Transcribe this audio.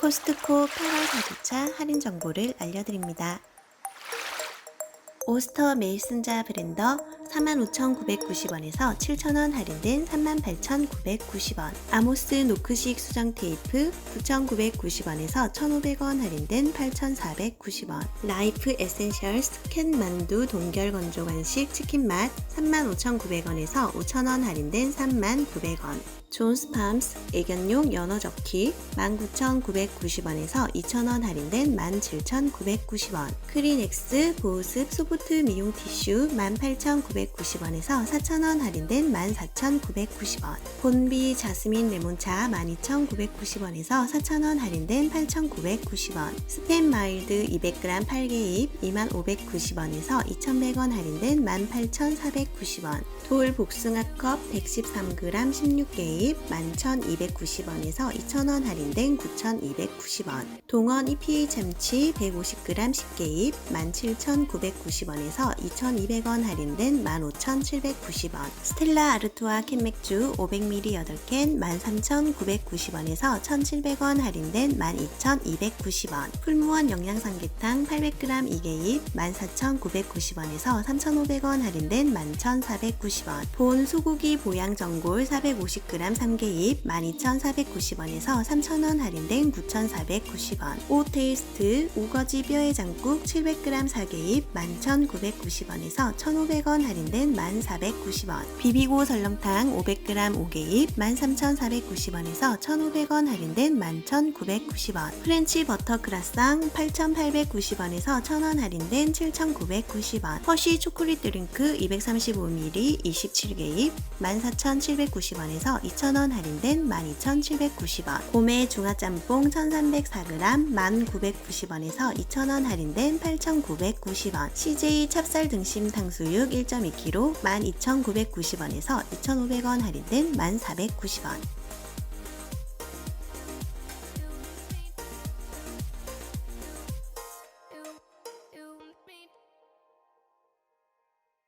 코스트코 8월 자동차 할인 정보를 알려드립니다. 오스터 메이슨자 브랜더 45,990원에서 7,000원 할인된 38,990원 아모스 노크식 수정 테이프 9,990원에서 1,500원 할인된 8,490원 라이프 에센셜스 캔 만두 동결 건조 간식 치킨 맛 35,900원에서 5,000원 할인된 39,900원 존스 팜스 애견용 연어 접기 19,990원에서 2,000원 할인된 17,990원 크리넥스 보습 소 프트 미용 티슈 18,990원에서 4,000원 할인된 14,990원. 본비 자스민 레몬차 12,990원에서 4,000원 할인된 8,990원. 스팸 마일드 200g 8개 입 2590원에서 2,100원 할인된 18,490원. 돌 복숭아 컵 113g 16개 입 11,290원에서 2,000원 할인된 9,290원. 동원 EPA 참치 150g 10개 입 17,990원 에서 2,200원 할인된 15,790원. 스텔라 아르투아 캔맥주 500ml 8캔 13,990원에서 1,700원 할인된 12,290원. 풀무원 영양삼계탕 800g 2개입 14,990원에서 3,500원 할인된 11,490원. 본 소고기 보양 전골 450g 3개입 12,490원에서 3,000원 할인된 9,490원. 오테이스트 우거지 뼈의 장국 700g 4개입 11,990원에서 1,500원 할인된 1,490원. 비비고 설렁탕 500g 5개입 13,490원에서 1,500원 할인된 11,990원. 프렌치 버터 크라상 8,890원에서 1,000원 할인된 7,990원. 허쉬 초콜릿 드링크 235ml 27개입 14,790원에서 2,000원 할인된 12,790원. 고메 중화짬뽕 1,304g 1,990원에서 2,000원 할인된 8,990원 CJ 찹쌀 등심 탕수육 1.2kg 12,990원에서 2,500원 할인된 1,490원